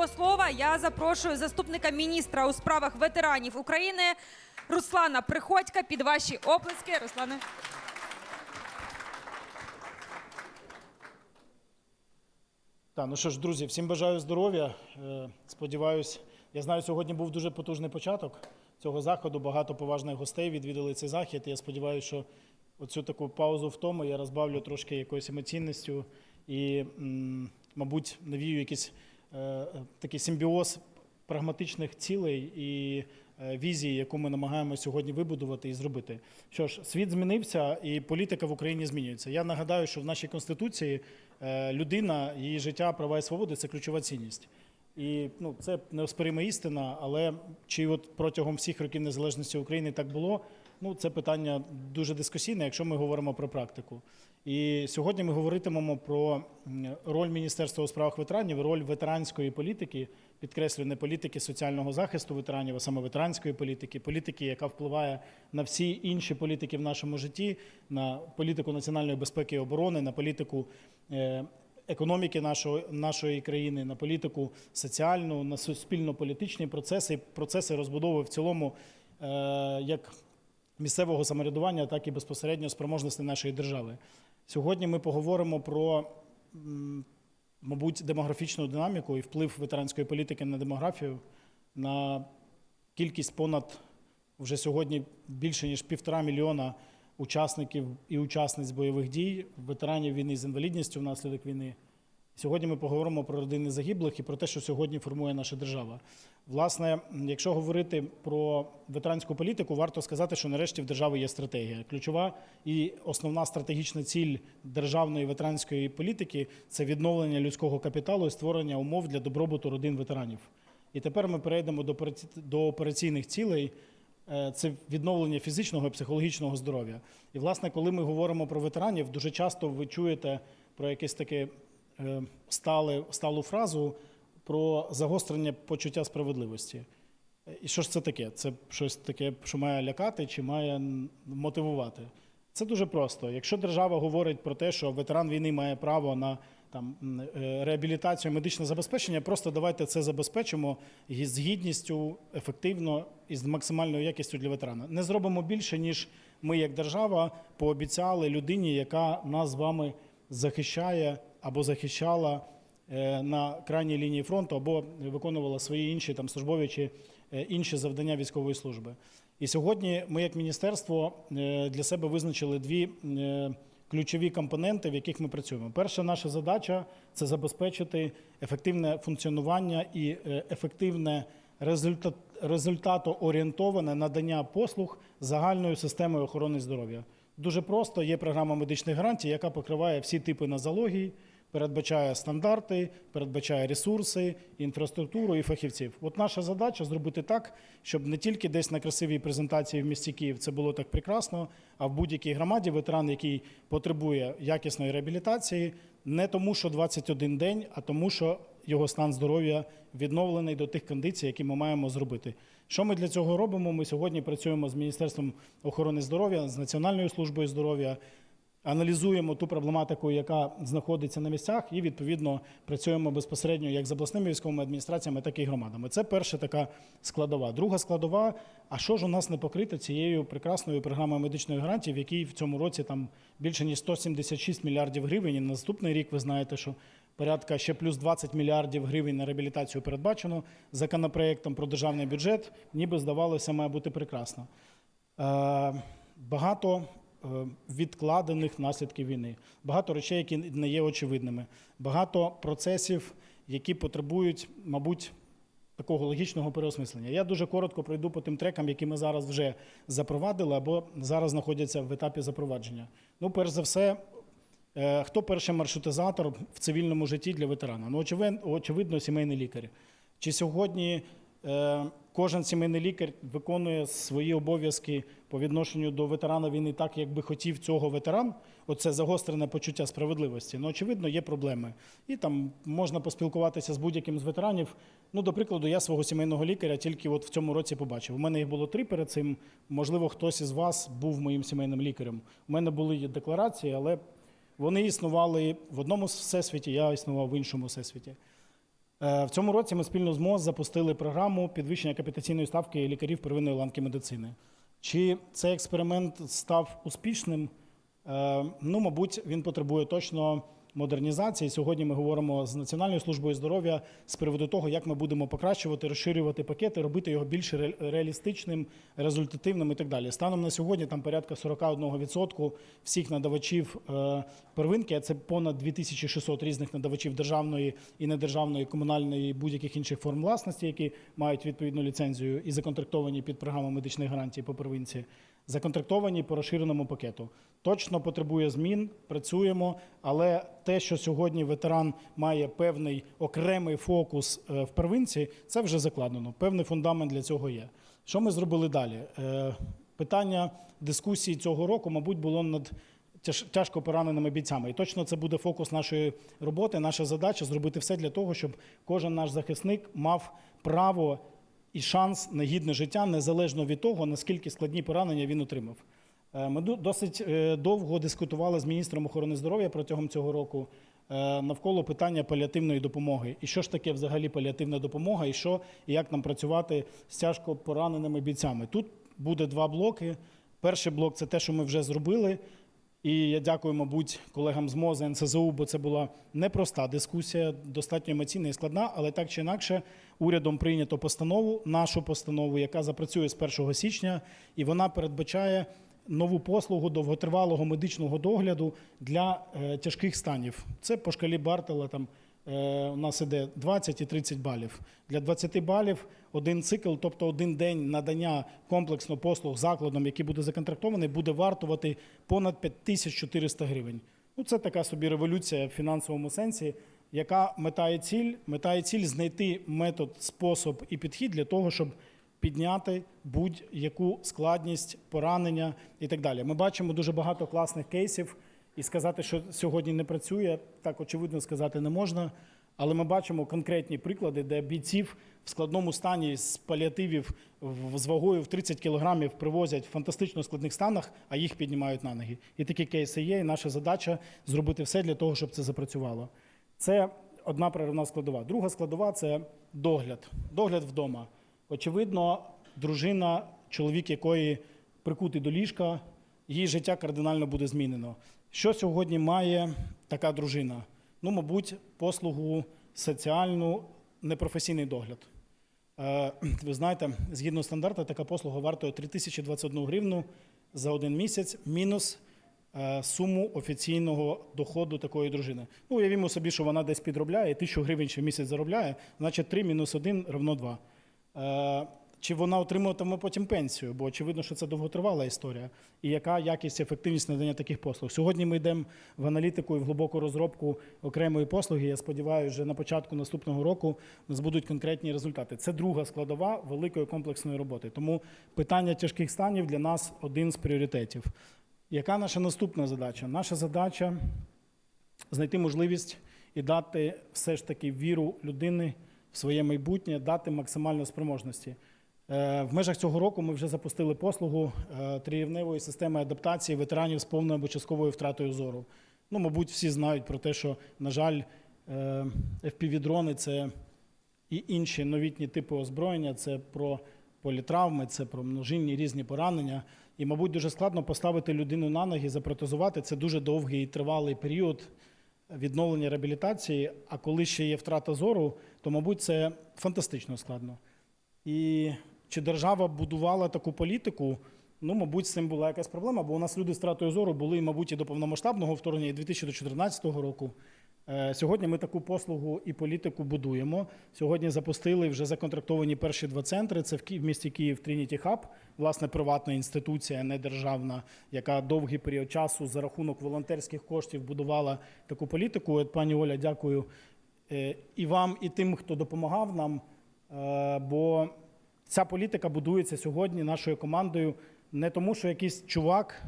до слова я запрошую заступника міністра у справах ветеранів України Руслана Приходька під ваші оплески. Руслане. Так, ну що ж, друзі, всім бажаю здоров'я. Е, Сподіваюсь, я знаю, сьогодні був дуже потужний початок цього заходу. Багато поважних гостей відвідали цей захід. Я сподіваюся, що оцю таку паузу в тому я розбавлю трошки якоюсь емоційністю і, мабуть, навію якийсь е, такий симбіоз прагматичних цілей і е, візії, яку ми намагаємося сьогодні вибудувати і зробити. Що ж, світ змінився, і політика в Україні змінюється. Я нагадаю, що в нашій конституції е, людина, її життя, права і свободи це ключова цінність. І ну, це неоспорима істина, але чи от протягом всіх років незалежності України так було? Ну, це питання дуже дискусійне, якщо ми говоримо про практику. І сьогодні ми говоритимемо про роль Міністерства у справах ветеранів, роль ветеранської політики, підкреслюю, не політики соціального захисту ветеранів, а саме ветеранської політики, політики, яка впливає на всі інші політики в нашому житті, на політику національної безпеки і оборони, на політику. е, Економіки нашої, нашої країни на політику соціальну, на суспільно-політичні процеси, процеси розбудови в цілому е, як місцевого самоврядування, так і безпосередньо спроможності нашої держави. Сьогодні ми поговоримо про, мабуть, демографічну динаміку і вплив ветеранської політики на демографію, на кількість понад вже сьогодні більше ніж півтора мільйона учасників і учасниць бойових дій, ветеранів війни з інвалідністю внаслідок війни. Сьогодні ми поговоримо про родини загиблих і про те, що сьогодні формує наша держава. Власне, якщо говорити про ветеранську політику, варто сказати, що нарешті в держави є стратегія. Ключова і основна стратегічна ціль державної ветеранської політики це відновлення людського капіталу і створення умов для добробуту родин ветеранів. І тепер ми перейдемо до операці- до операційних цілей. Е, Це відновлення фізичного і психологічного здоров'я. І, власне, коли ми говоримо про ветеранів, дуже часто ви чуєте про якесь таке е, сталу фразу про загострення почуття справедливості. І що ж це таке? Це щось таке, що має лякати чи має мотивувати? Це дуже просто. Якщо держава говорить про те, що ветеран війни має право на там е, реабілітацію, медичне забезпечення, просто давайте це забезпечимо з гідністю, ефективно і з максимальною якістю для ветерана. Не зробимо більше, ніж ми, як держава, пообіцяли людині, яка нас з вами захищає або захищала на крайній лінії фронту, або виконувала свої інші там службові чи е, інші завдання військової служби. І сьогодні ми, як міністерство, е, для себе визначили дві е, ключові компоненти, в яких ми працюємо. Перша наша задача це забезпечити ефективне функціонування і е, ефективне результат, результатоорієнтоване надання послуг загальною системою охорони здоров'я. Дуже просто є програма медичних гарантій, яка покриває всі типи нозологій, передбачає стандарти, передбачає ресурси, інфраструктуру і фахівців. От наша задача зробити так, щоб не тільки десь на красивій презентації в місті Київ це було так прекрасно, а в будь-якій громаді ветеран, який потребує якісної реабілітації, не тому, що 21 день, а тому, що його стан здоров'я відновлений до тих кондицій, які ми маємо зробити. Що ми для цього робимо? Ми сьогодні працюємо з Міністерством охорони здоров'я, з Національною службою здоров'я, аналізуємо ту проблематику, яка знаходиться на місцях, і відповідно працюємо безпосередньо як з обласними військовими адміністраціями, так і громадами. Це перша така складова. Друга складова. А що ж у нас не покрито цією прекрасною програмою медичної гарантії, в якій в цьому році там більше ніж 176 мільярдів гривень. І на наступний рік ви знаєте, що порядка ще плюс 20 мільярдів гривень на реабілітацію передбачено законопроектом про державний бюджет. Ніби здавалося, має бути прекрасно. Е, Багато відкладених наслідків війни, багато речей, які не є очевидними, багато процесів, які потребують, мабуть, такого логічного переосмислення. Я дуже коротко пройду по тим трекам, які ми зараз вже запровадили або зараз знаходяться в етапі запровадження. Ну, перш за все, е, хто перший маршрутизатор в цивільному житті для ветерана? Ну, очевидно, очевидно сімейний лікар. Чи сьогодні е, кожен сімейний лікар виконує свої обов'язки по відношенню до ветерана війни так, як би хотів цього ветеран? Оце загострене почуття справедливості. Ну, очевидно, є проблеми. І там можна поспілкуватися з будь-яким з ветеранів. Ну, до прикладу, я свого сімейного лікаря тільки от в цьому році побачив. У мене їх було три перед цим. Можливо, хтось із вас був моїм сімейним лікарем. У мене були декларації, але вони існували в одному всесвіті, я існував в іншому всесвіті. Е, В цьому році ми спільно з МОЗ запустили програму підвищення капітаційної ставки лікарів первинної ланки медицини. Чи цей експеримент став успішним? Е, Ну, мабуть, він потребує точно модернізації. Сьогодні ми говоримо з Національною службою здоров'я з приводу того, як ми будемо покращувати, розширювати пакети, робити його більш реалістичним, результативним і так далі. Станом на сьогодні там порядка 41% всіх надавачів е, первинки, а це понад 2600 різних надавачів державної і недержавної, комунальної будь-яких інших форм власності, які мають відповідну ліцензію і законтрактовані під програму медичних гарантій по первинці законтрактовані по розширеному пакету. Точно потребує змін, працюємо, але те, що сьогодні ветеран має певний окремий фокус е, в первинці, це вже закладено. Певний фундамент для цього є. Що ми зробили далі? Е, Питання дискусії цього року, мабуть, було над тяжко пораненими бійцями. І точно це буде фокус нашої роботи. Наша задача зробити все для того, щоб кожен наш захисник мав право і шанс на гідне життя незалежно від того, наскільки складні поранення він отримав. Е, Ми досить е, довго дискутували з міністром охорони здоров'я протягом цього року е, навколо питання паліативної допомоги. І що ж таке взагалі паліативна допомога, і що і як нам працювати з тяжко пораненими бійцями. Тут буде два блоки. Перший блок це те, що ми вже зробили. І я дякую, мабуть, колегам з МОЗа, НСЗУ, бо це була непроста дискусія, достатньо емоційна і складна, але так чи інакше, урядом прийнято постанову, нашу постанову, яка запрацює з 1 січня, і вона передбачає нову послугу довготривалого медичного догляду для е, тяжких станів. Це по шкалі Бартела там. е, У нас іде 20 і 30 балів. Для 20 балів один цикл, тобто один день надання комплексно послуг закладом, який буде законтрактований, буде вартувати понад 5400 гривень. Ну, це така собі революція в фінансовому сенсі, яка метає ціль, метає ціль знайти метод, спосіб і підхід для того, щоб підняти будь-яку складність, поранення і так далі. Ми бачимо дуже багато класних кейсів, і сказати, що сьогодні не працює, так очевидно сказати не можна. Але ми бачимо конкретні приклади, де бійців в складному стані з паліативів з вагою в 30 кілограмів привозять в фантастично складних станах, а їх піднімають на ноги. І такі кейси є. І наша задача зробити все для того, щоб це запрацювало. Це одна проривна складова. Друга складова це догляд. Догляд вдома. Очевидно, дружина, чоловік якої прикутий до ліжка, її життя кардинально буде змінено. Що сьогодні має така дружина? Ну, мабуть, послугу соціальну, непрофесійний догляд. Е, Ви знаєте, згідно стандарту, така послуга вартує 3021 гривну за один місяць, мінус е, суму офіційного доходу такої дружини. Ну, уявімо собі, що вона десь підробляє, 1000 гривень ще в місяць заробляє, значить 3 мінус 1 равно 2. Е, Чи вона отримуватиме потім пенсію? Бо очевидно, що це довготривала історія. І яка якість, ефективність надання таких послуг? Сьогодні ми йдемо в аналітику і в глибоку розробку окремої послуги. Я сподіваюся, вже на початку наступного року у нас будуть конкретні результати. Це друга складова великої комплексної роботи. Тому питання тяжких станів для нас один з пріоритетів. Яка наша наступна задача? Наша задача знайти можливість і дати все ж таки віру людини в своє майбутнє, дати максимально спроможності. Е, В межах цього року ми вже запустили послугу е, трирівневої системи адаптації ветеранів з повною або частковою втратою зору. Ну, мабуть, всі знають про те, що, на жаль, е, FPV-дрони – це і інші новітні типи озброєння, це про політравми, це про множинні різні поранення. І, мабуть, дуже складно поставити людину на ноги, запротезувати. Це дуже довгий і тривалий період відновлення реабілітації. А коли ще є втрата зору, то, мабуть, це фантастично складно. І чи держава будувала таку політику? Ну, мабуть, з цим була якась проблема, бо у нас люди з втратою зору були, мабуть, і до повномасштабного вторгнення, і 2014 року. Е, Сьогодні ми таку послугу і політику будуємо. Сьогодні запустили вже законтрактовані перші два центри. Це в місті Київ Trinity Hub, власне, приватна інституція, не державна, яка довгий період часу за рахунок волонтерських коштів будувала таку політику. От, пані Оля, дякую е, і вам, і тим, хто допомагав нам. Е, Бо ця політика будується сьогодні нашою командою не тому, що якийсь чувак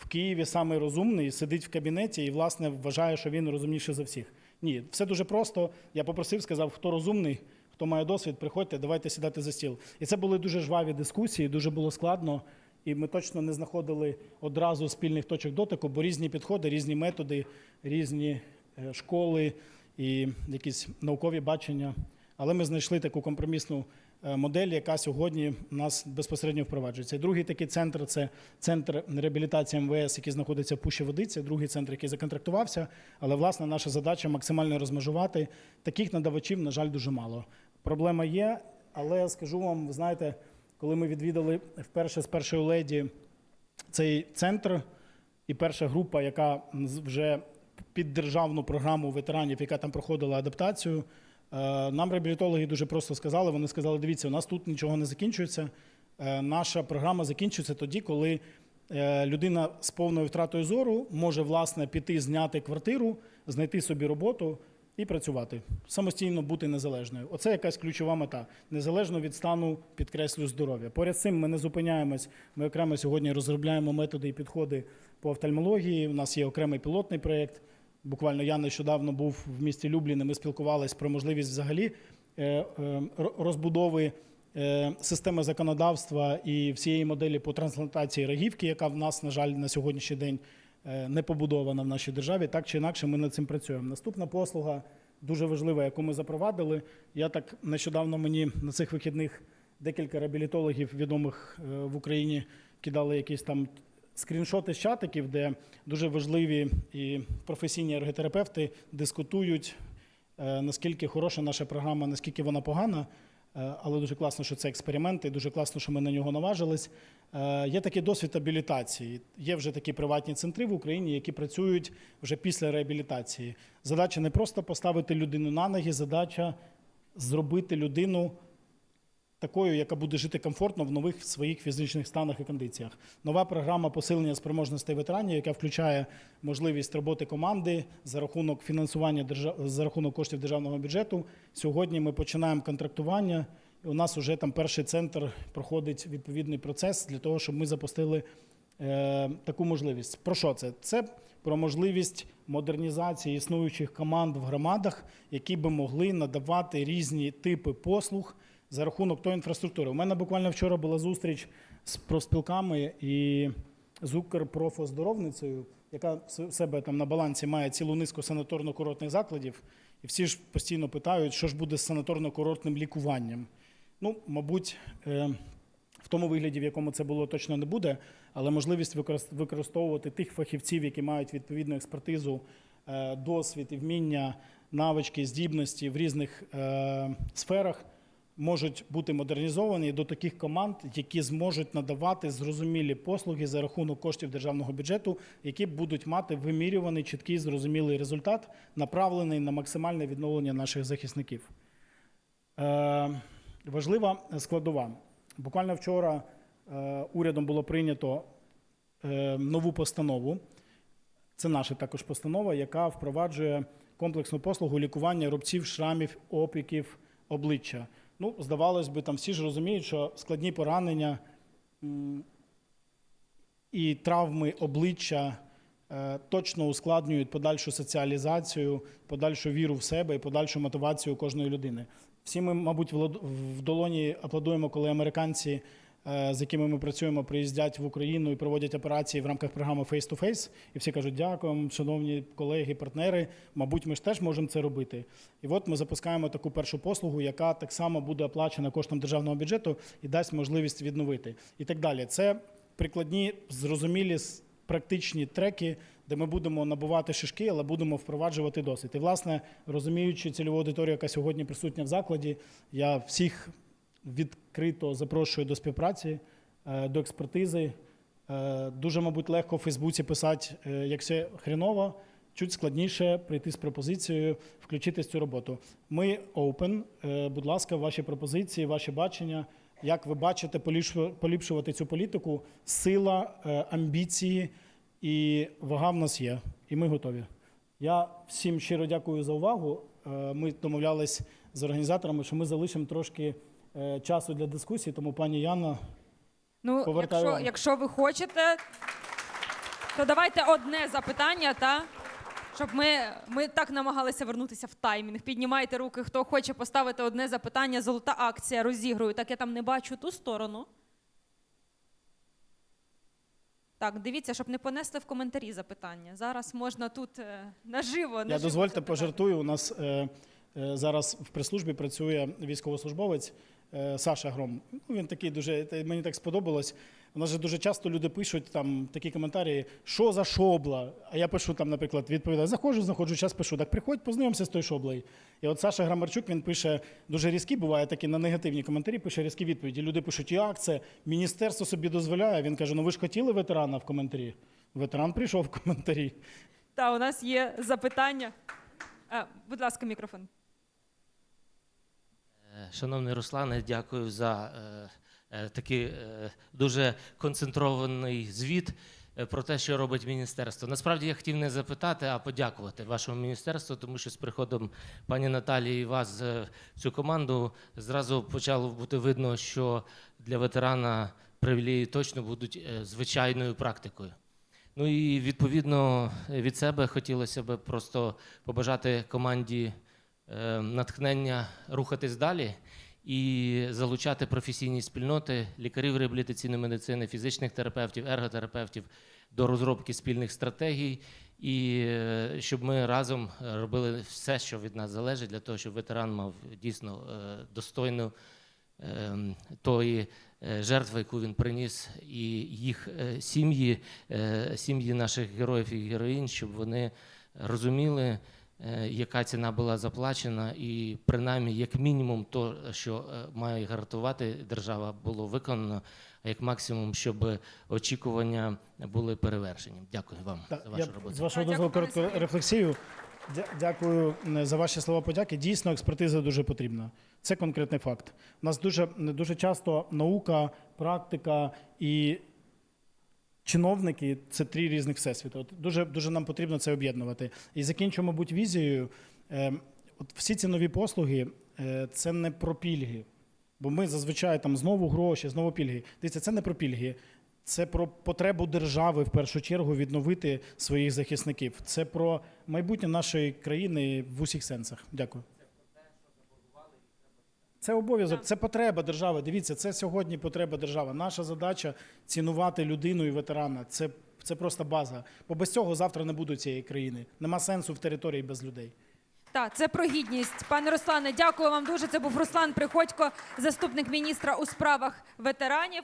в Києві самий розумний сидить в кабінеті і, власне, вважає, що він розумніший за всіх. Ні, все дуже просто. Я попросив, сказав, хто розумний, хто має досвід, приходьте, давайте сідати за стіл. І це були дуже жваві дискусії, дуже було складно. І ми точно не знаходили одразу спільних точок дотику, бо різні підходи, різні методи, різні е, школи і якісь наукові бачення. Але ми знайшли таку компромісну модель, яка сьогодні у нас безпосередньо впроваджується. І другий такий центр це центр реабілітації МВС, який знаходиться в Пущі Водиці. Другий центр, який законтрактувався. Але власне наша задача максимально розмежувати. Таких надавачів, на жаль, дуже мало. Проблема є, але скажу вам, ви знаєте, коли ми відвідали вперше з першою леді цей центр, і перша група, яка вже під державну програму ветеранів, яка там проходила адаптацію, е, нам реабілітологи дуже просто сказали: вони сказали: дивіться, у нас тут нічого не закінчується. Е, Наша програма закінчується тоді, коли е, людина з повною втратою зору може власне піти зняти квартиру, знайти собі роботу і працювати самостійно бути незалежною. Оце якась ключова мета, незалежно від стану, підкреслю здоров'я. Поряд з цим ми не зупиняємось. Ми окремо сьогодні розробляємо методи і підходи по офтальмології. У нас є окремий пілотний проєкт. Буквально я нещодавно був в місті Люблін, і ми спілкувалися про можливість взагалі е, е, ро- розбудови е, системи законодавства і всієї моделі по трансплантації рогівки, яка в нас, на жаль, на сьогоднішній день не побудована в нашій державі. Так чи інакше, ми над цим працюємо. Наступна послуга дуже важлива, яку ми запровадили. Я так нещодавно мені на цих вихідних декілька реабілітологів відомих в Україні кидали якісь там скріншоти з чатиків, де дуже важливі і професійні ерготерапевти дискутують, е, наскільки хороша наша програма, наскільки вона погана. Е, Але дуже класно, що це експерименти, дуже класно, що ми на нього наважились. Е, Є такий досвід абілітації. Є вже такі приватні центри в Україні, які працюють вже після реабілітації. Задача не просто поставити людину на ноги, задача зробити людину такою, яка буде жити комфортно в нових своїх фізичних станах і кондиціях. Нова програма посилення спроможностей ветеранів, яка включає можливість роботи команди за рахунок фінансування держав... за рахунок коштів державного бюджету. Сьогодні ми починаємо контрактування. У нас вже там перший центр проходить відповідний процес для того, щоб ми запустили е, таку можливість. Про що це? Це про можливість модернізації існуючих команд в громадах, які би могли надавати різні типи послуг за рахунок тої інфраструктури. У мене буквально вчора була зустріч з профспілками і з Укрпрофоздоровницею, яка в себе там на балансі має цілу низку санаторно-курортних закладів, і всі ж постійно питають, що ж буде з санаторно-курортним лікуванням. Ну, мабуть, е, в тому вигляді, в якому це було, точно не буде, але можливість використовувати тих фахівців, які мають відповідну експертизу, е, досвід і вміння, навички, здібності в різних е, сферах, можуть бути модернізовані до таких команд, які зможуть надавати зрозумілі послуги за рахунок коштів державного бюджету, які будуть мати вимірюваний чіткий зрозумілий результат, направлений на максимальне відновлення наших захисників. Е, важлива складова. Буквально вчора е, урядом було прийнято е, нову постанову. Це наша також постанова, яка впроваджує комплексну послугу лікування рубців, шрамів, опіків обличчя. Ну, здавалось би, там всі ж розуміють, що складні поранення і травми обличчя е, точно ускладнюють подальшу соціалізацію, подальшу віру в себе і подальшу мотивацію кожної людини. Всі ми, мабуть, в долоні аплодуємо, коли американці, з якими ми працюємо, приїздять в Україну і проводять операції в рамках програми Face to Face. І всі кажуть, дякуємо, шановні колеги, партнери. Мабуть, ми ж теж можемо це робити. І от ми запускаємо таку першу послугу, яка так само буде оплачена коштом державного бюджету і дасть можливість відновити. І так далі. Це прикладні, зрозумілі практичні треки, де ми будемо набувати шишки, але будемо впроваджувати досвід. І, власне, розуміючи цільову аудиторію, яка сьогодні присутня в закладі, я всіх відкрито запрошую до співпраці, е, до експертизи. Е, Дуже, мабуть, легко в Фейсбуці писати, е, як все хреново, чуть складніше прийти з пропозицією, включитись цю роботу. Ми open, будь ласка, ваші пропозиції, ваші бачення. Як ви бачите, поліпшувати цю політику, сила, амбіції і вага в нас є, і ми готові. Я всім щиро дякую за увагу. Ми домовлялись з організаторами, що ми залишимо трошки часу для дискусії, тому пані Яна. Ну, Повертаю якщо, вам. якщо ви хочете, то давайте одне запитання, та? щоб ми, ми так намагалися вернутися в таймінг. Піднімайте руки, хто хоче поставити одне запитання. Золота акція розігрую. Так я там не бачу ту сторону. Так, дивіться, щоб не понесли в коментарі запитання. Зараз можна тут е, наживо. Я дозвольте запитати. пожартую. У нас е, е, зараз в прес-службі працює військовослужбовець е, Саша Гром. Ну, він такий дуже мені так сподобалось. У нас же дуже часто люди пишуть там такі коментарі, що за шобла. А я пишу там, наприклад, відповідаю, заходжу, знаходжу, час пишу. Так приходь, познайомся з тою шоблею. І от Саша Грамарчук він пише дуже різкі, буває такі на негативні коментарі, пише різкі відповіді. Люди пишуть, як це? Міністерство собі дозволяє. Він каже: Ну ви ж хотіли ветерана в коментарі? Ветеран прийшов в коментарі. Та, у нас є запитання. Е, будь ласка, мікрофон. Шановний Руслане, дякую за е, е, такий е, дуже концентрований звіт про те, що робить міністерство. Насправді я хотів не запитати, а подякувати вашому міністерству, тому що з приходом пані Наталії і вас в цю команду зразу почало бути видно, що для ветерана привілеї точно будуть звичайною практикою. Ну і відповідно від себе хотілося б просто побажати команді натхнення рухатись далі і залучати професійні спільноти лікарів реабілітаційної медицини, фізичних терапевтів, ерготерапевтів до розробки спільних стратегій, і е, щоб ми разом е, робили все, що від нас залежить, для того, щоб ветеран мав дійсно е, достойну ем, тої е, жертви, яку він приніс, і їх е, сім'ї, е, сім'ї наших героїв і героїнь, щоб вони розуміли, е, яка ціна була заплачена, і принаймні, як мінімум, то, що е, має гарантувати держава, було виконано, а як максимум, щоб очікування були перевершені. Дякую вам Так, за вашу б роботу. з вашого дозволу дякую, коротку рефлексію. Дя- Дякую е, за ваші слова подяки. Дійсно, експертиза дуже потрібна. Це конкретний факт. У нас дуже, дуже часто наука, практика і чиновники це три різних всесвіти. От дуже, дуже нам потрібно це об'єднувати. І закінчу, мабуть, візією. Е, От всі ці нові послуги е, це не про пільги. Бо ми зазвичай там знову гроші, знову пільги. Дивіться, це не про пільги. Це про потребу держави в першу чергу відновити своїх захисників. Це про майбутнє нашої країни в усіх сенсах. Дякую. Це обов'язок, це потреба держави. Дивіться, це сьогодні потреба держави. Наша задача цінувати людину і ветерана. Це, це просто база. Бо без цього завтра не буде цієї країни. Нема сенсу в території без людей. Так, це про гідність. Пане Руслане, дякую вам дуже. Це був Руслан Приходько, заступник міністра у справах ветеранів.